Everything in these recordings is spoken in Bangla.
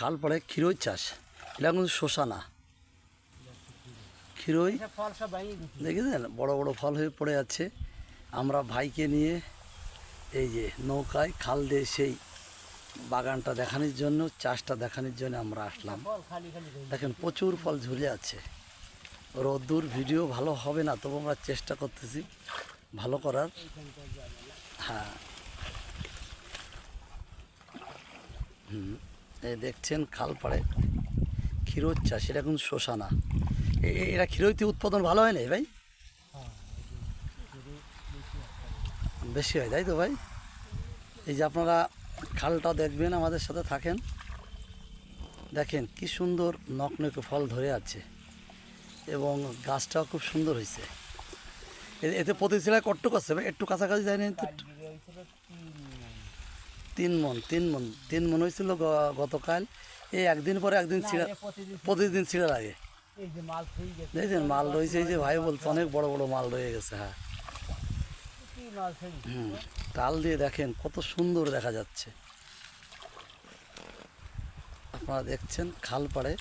খাল পড়ে ক্ষীরই চাষ। এটা কিন্তু শোষা না ক্ষীরই দেখেছেন? বড় বড় ফল হয়ে পড়ে আছে। আমরা ভাইকে নিয়ে এই যে নৌকায় খাল দিয়ে সেই বাগানটা দেখানোর জন্য চাষটা দেখানোর জন্য আমরা আসলাম। দেখেন প্রচুর ফল ঝুলে আছে। রোদ্দুর ভিডিও ভালো হবে না তবু আমরা চেষ্টা করতেছি ভালো করার। হ্যাঁ। হুম। এই দেখছেন খাল পাড়ে ক্ষীরোর চাষ এটা কিন্তু শোষা না এ- এ- এটা ক্ষীরইতে উৎপাদন ভালো হয় না ভাই? বেশি হয়, তাই তো ভাই? এই যে আপনারা খালটা দেখবেন, আমাদের সাথে থাকেন। দেখেন কি সুন্দর নকনকে ফল ধরে আছে এবং গাছটাও খুব সুন্দর হয়েছে। এতে প্রতি ছেলে কট্টুক আছে ভাই? একটু কাছাকাছি যায় না তো চার বিঘে হয়েছিল তিন। মন তিন মন তিন মন হয়েছিল গতকাল। এই একদিন পরে একদিন ছিঁড়া প্রতিদিন ছিঁড়া লাগে। দেখছেন মাল রয়েছে এই যে ভাই বলছে অনেক বড় বড় মাল রয়ে গেছে হ্যাঁ। হুম তাল দিয়ে দেখেন কত সুন্দর দেখা যাচ্ছে। আপনারা দেখছেন খাল পাড়ে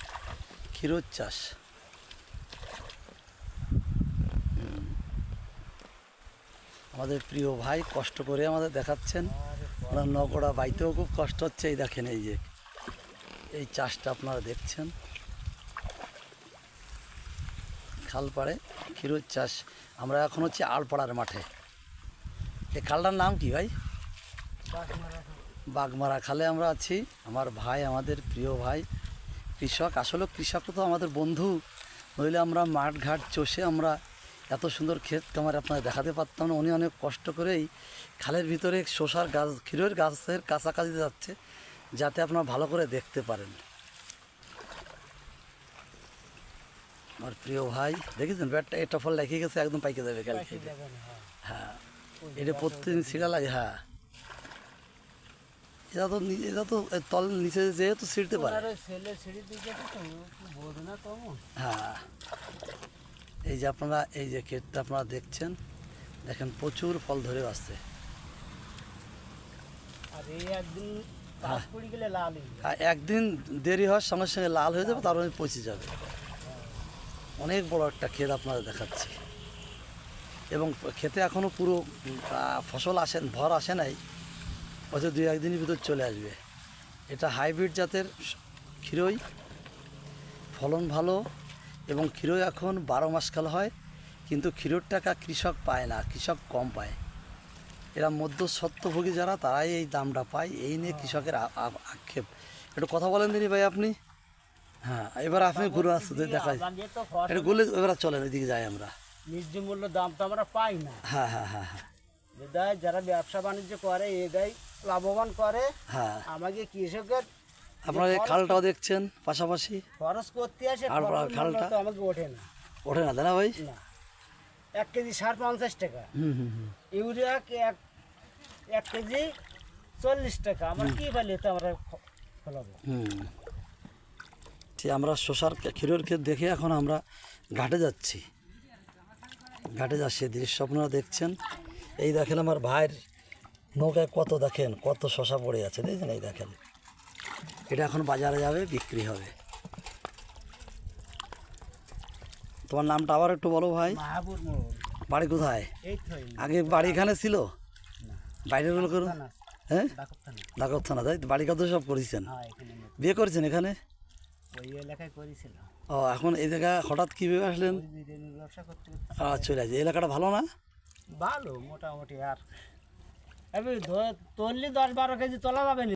ক্ষীরোর চাষ আমাদের প্রিয় ভাই কষ্ট করে আমাদের দেখাচ্ছেন। ওনার নগড়া বাইতেও খুব কষ্ট হচ্ছে, এই দেখেন এই যে। এই চাষটা আপনারা দেখছেন। খাল পাড়ে ক্ষীরোর চাষ। আমরা এখন হচ্ছে আলপাড়ার মাঠে। এই খালটার নাম কি ভাই। বাগমারা খালে আমরা আছি। আমার ভাই, আমাদের প্রিয় ভাই, কৃষক। আসলে কৃষক তো আমাদের বন্ধু। নইলে আমরা মাঠ ঘাট চষে আমরা এত সুন্দর ক্ষেত কামার আপনার দেখাতে পারতাম না। উনি অনেক কষ্ট করেই খালের ভিতরে শশার গাছ ক্ষীরের গাছের কাছাকাছি যাচ্ছে যাতে আপনারা ভালো করে দেখতে পারেন। আমার প্রিয় ভাই দেখেছেন? ব্যাটটা এটা ফল লেগে গেছে একদম পাইকে যাবে পাইকে হ্যাঁ। হ্যাঁ। এটা প্রত্যেকদিন ছিঁড়া লাগে হ্যাঁ। এটা তো এটা তো তল নিচে যেহেতু ছিঁড়তে পারে? হ্যাঁ। এই যে আপনারা এই যে ক্ষেতটা আপনারা দেখছেন দেখেন প্রচুর ফল ধরে আসছে। একদিন হয়ে। একদিন দেরি হওয়ার সঙ্গে সঙ্গে লাল হয়ে যাবে তারপরে পচে যাবে। অনেক বড় একটা ক্ষেত আপনারা দেখাচ্ছি। এবং খেতে এখনও পুরো ফসল আসেন ভর আসে নাই হয়তো দুই একদিনের ভিতর চলে আসবে। এটা হাইব্রিড জাতের ক্ষীরই। ফলন ভালো এবং ক্ষীর এখন বারো মাস কাল হয় কিন্তু ক্ষীরোর টাকা কৃষক পায় না কৃষক কম পায়। এরা মধ্যস্বত্বভোগী যারা তারাই এই দামটা পায় এই নিয়ে কৃষকের আক্ষেপ। একটু কথা বলেন দিনি ভাই আপনি। হ্যাঁ এবার আপনি ঘুরে আসতে দেখাই। এটা গুলে এবার চলেন ওইদিকে যাই আমরা। ন্যায্য মূল্য দাম তো আমরা পাই না। হ্যাঁ হ্যাঁ হ্যাঁ হ্যাঁ। যারা ব্যবসা বাণিজ্য করে এদাই লাভবান করে। হ্যাঁ। আমাকে কৃষকের আপনারা এই খালটাও দেখছেন পাশাপাশি। খরচ করতে আসে আর খালটা? আমাকে ওঠে না। ওঠে না দাদা ভাই? না। এক কেজি সার পঞ্চাশ টাকা। ইউরিয়া এক এক কেজি চল্লিশ টাকা। আমরা কি পাইলে তো আমরা ফলাবো। হুম। ঠিক আমরা শশার ক্ষীরের ক্ষেত দেখে এখন আমরা ঘাটে যাচ্ছি। ঘাটে যাচ্ছি দৃশ্য আপনারা দেখছেন। এই দেখেন আমার ভাইয়ের নৌকায় কত দেখেন কত শশা পড়ে আছে দেখছেন? এই দেখেন। এটা এখন বাজারে যাবে বিক্রি হবে। তোমার নামটা আবার একটু বলো ভাই। বাড়ি কোথায়? আগে বাড়ি এখানে ছিল? বাইরে গুলো করুন হ্যাঁ? ডাকুর থানা তাই বাড়ি কত সব করেছেন? হ্যাঁ। বিয়ে করেছেন এখানে? ও এখন এই জায়গায় হঠাৎ কীভাবে আসলেন? চলে আসে। এলাকাটা ভালো না? ভালো মোটামুটি। আর ধ- দশ বারো কেজি তোলা যাবে না।